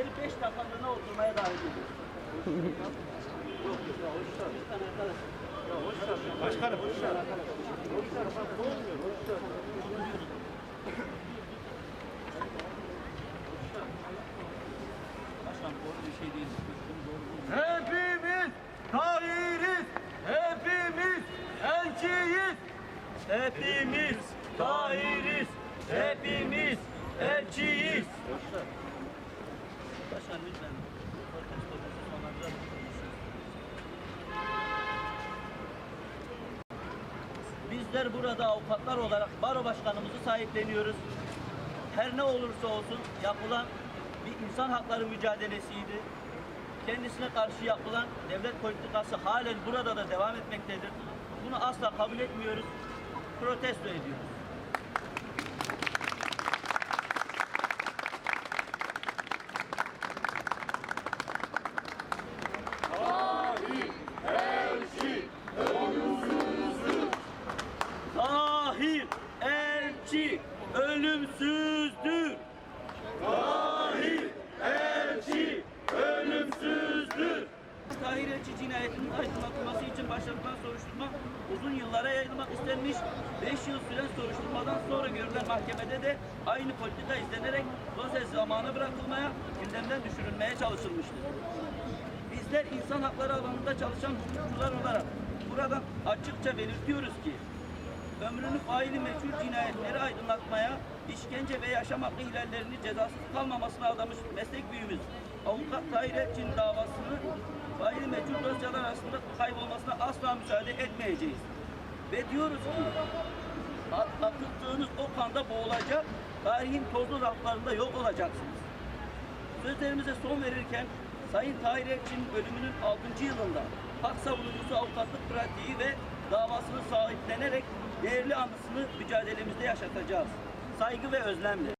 seni 5 dakikalığına oturmaya davet ediyorum. Başkanım. Başkan doğru bir şey değil. Hepimiz Tahiriz. Hepimiz elçiyiz. Hepimiz Tahiriz. Hepimiz Bizler burada avukatlar olarak baro başkanımızı sahipleniyoruz. Her ne olursa olsun yapılan bir insan hakları mücadelesiydi. Kendisine karşı yapılan devlet politikası halen burada da devam etmektedir. Bunu asla kabul etmiyoruz. Protesto ediyoruz. Elçi ölümsüzdür. Tahir elçi ölümsüzdür. Tahir elçi cinayetinin aydınlatılması için başlatılan soruşturma uzun yıllara yayılmak istenmiş. 5 yıl süren soruşturmadan sonra görülen mahkemede de aynı politika izlenerek dosya zamanı bırakılmaya, gündemden düşürülmeye çalışılmıştır. Bizler insan hakları alanında çalışan hukukçular olarak buradan açıkça belirtiyoruz ki ömrünü faili meçhul cinayetleri aydınlatmaya, işkence ve yaşam hakkı ihlallerini cezasız kalmamasına adamış meslek büyüğümüz avukat Tahir Elçin davasını faili meçhul dosyalar arasında kaybolmasına asla müsaade etmeyeceğiz. Ve diyoruz ki at- akıttığınız o kanda boğulacak, tarihin tozlu raflarında yok olacaksınız. Sözlerimize son verirken Sayın Tahir Elçi'nin ölümünün 6. yılında hak savunucusu avukatlık pratiği ve davasını sahiplenerek değerli anısını mücadelemizde yaşatacağız. Saygı ve özlemle.